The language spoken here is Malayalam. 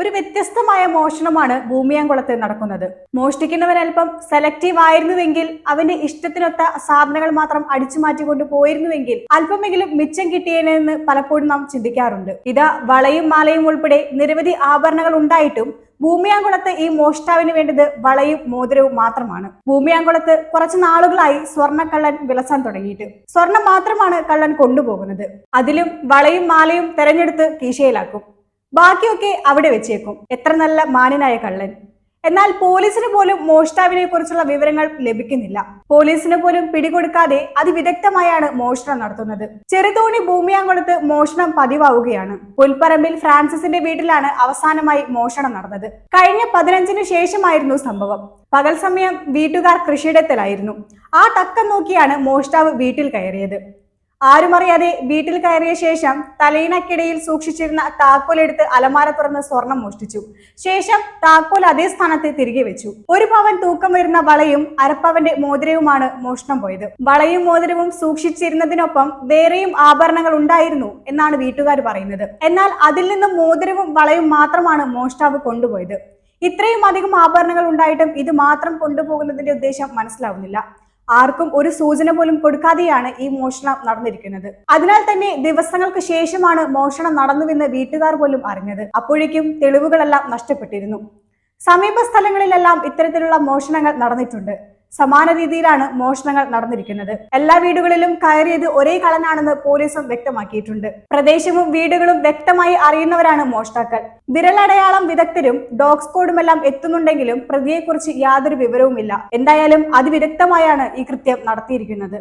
ഒരു വ്യത്യസ്തമായ മോഷണമാണ് ഭൂമിയാങ്കുളത്ത് നടക്കുന്നത്. മോഷ്ടിക്കുന്നവൻ അല്പം സെലക്റ്റീവ് ആയിരുന്നുവെങ്കിൽ അവന്റെ ഇഷ്ടത്തിനൊത്ത സാധനങ്ങൾ മാത്രം അടിച്ചു മാറ്റിക്കൊണ്ട് പോയിരുന്നുവെങ്കിൽ അല്പമെങ്കിലും മിച്ചം കിട്ടിയേനെന്ന് പലപ്പോഴും നാം ചിന്തിക്കാറുണ്ട്. ഇതാ വളയും മാലയും ഉൾപ്പെടെ നിരവധി ആഭരണങ്ങൾ ഉണ്ടായിട്ടും ഭൂമിയാങ്കുളത്ത് ഈ മോഷ്ടാവിന് വേണ്ടത് വളയും മോതിരവും മാത്രമാണ്. ഭൂമിയാങ്കുളത്ത് കുറച്ച് നാളുകളായി സ്വർണക്കള്ളൻ വിളസാൻ തുടങ്ങിയിട്ട്. സ്വർണം മാത്രമാണ് കള്ളൻ കൊണ്ടുപോകുന്നത്. അതിലും വളയും മാലയും തെരഞ്ഞെടുത്ത് കീശയിലാക്കും. ബാക്കിയൊക്കെ അവിടെ വെച്ചേക്കും. എത്ര നല്ല മാന്യനായ കള്ളൻ. എന്നാൽ പോലീസിന് പോലും മോഷ്ടാവിനെ കുറിച്ചുള്ള വിവരങ്ങൾ ലഭിക്കുന്നില്ല. പോലീസിന് പോലും പിടികൊടുക്കാതെ അതിവിദഗ്ധമായാണ് മോഷണം നടത്തുന്നത്. ചെറുതോണി ഭൂമിയാങ്കുളത്ത് മോഷണം പതിവാവുകയാണ്. പുൽപ്പറമ്പിൽ ഫ്രാൻസിസിന്റെ വീട്ടിലാണ് അവസാനമായി മോഷണം നടന്നത്. കഴിഞ്ഞ പതിനഞ്ചിന് ശേഷമായിരുന്നു സംഭവം. പകൽ സമയം വീട്ടുകാർ കൃഷിയിടത്തിലായിരുന്നു. ആ തക്കം നോക്കിയാണ് മോഷ്ടാവ് വീട്ടിൽ കയറിയത്. ആരുമറിയാതെ വീട്ടിൽ കയറിയ ശേഷം തലയിണക്കിടയിൽ സൂക്ഷിച്ചിരുന്ന താക്കോൽ എടുത്ത് അലമാര തുറന്ന് സ്വർണം മോഷ്ടിച്ചു. ശേഷം താക്കോൽ അതേ സ്ഥാനത്ത് തിരികെ വെച്ചു. ഒരു പവൻ തൂക്കം വരുന്ന വളയും അരപ്പവന്റെ മോതിരവുമാണ് മോഷണം പോയത്. വളയും മോതിരവും സൂക്ഷിച്ചിരുന്നതിനൊപ്പം വേറെയും ആഭരണങ്ങൾ ഉണ്ടായിരുന്നു എന്നാണ് വീട്ടുകാർ പറയുന്നത്. എന്നാൽ അതിൽ നിന്നും മോതിരവും വളയും മാത്രമാണ് മോഷ്ടാവ് കൊണ്ടുപോയത്. ഇത്രയും അധികം ആഭരണങ്ങൾ ഉണ്ടായിട്ടും ഇത് മാത്രം കൊണ്ടുപോകുന്നതിന്റെ ഉദ്ദേശം മനസ്സിലാവുന്നില്ല. ആർക്കും ഒരു സൂചന പോലും കൊടുക്കാതെയാണ് ഈ മോഷണം നടന്നിരിക്കുന്നത്. അതിനാൽ തന്നെ ദിവസങ്ങൾക്ക് ശേഷമാണ് മോഷണം നടന്നുവെന്ന് വീട്ടുകാർ പോലും അറിഞ്ഞത്. അപ്പോഴേക്കും തെളിവുകളെല്ലാം നഷ്ടപ്പെട്ടിരുന്നു. സമീപ സ്ഥലങ്ങളിലെല്ലാം ഇത്തരത്തിലുള്ള മോഷണങ്ങൾ നടന്നിട്ടുണ്ട്. സമാന രീതിയിലാണ് മോഷണങ്ങൾ നടന്നിരിക്കുന്നത്. എല്ലാ വീടുകളിലും കയറിയത് ഒരേ കളനാണെന്ന് പോലീസും വ്യക്തമാക്കിയിട്ടുണ്ട്. പ്രദേശവും വീടുകളും വ്യക്തമായി അറിയുന്നവരാണ് മോഷ്ടാക്കൾ. വിരലടയാളം വിദഗ്ധരും ഡോഗ് സ്ക്വാഡുമെല്ലാം എത്തുന്നുണ്ടെങ്കിലും പ്രതിയെക്കുറിച്ച് യാതൊരു വിവരവുമില്ല. എന്തായാലും അതിവിദഗ്ധമായാണ് ഈ കൃത്യം നടത്തിയിരിക്കുന്നത്.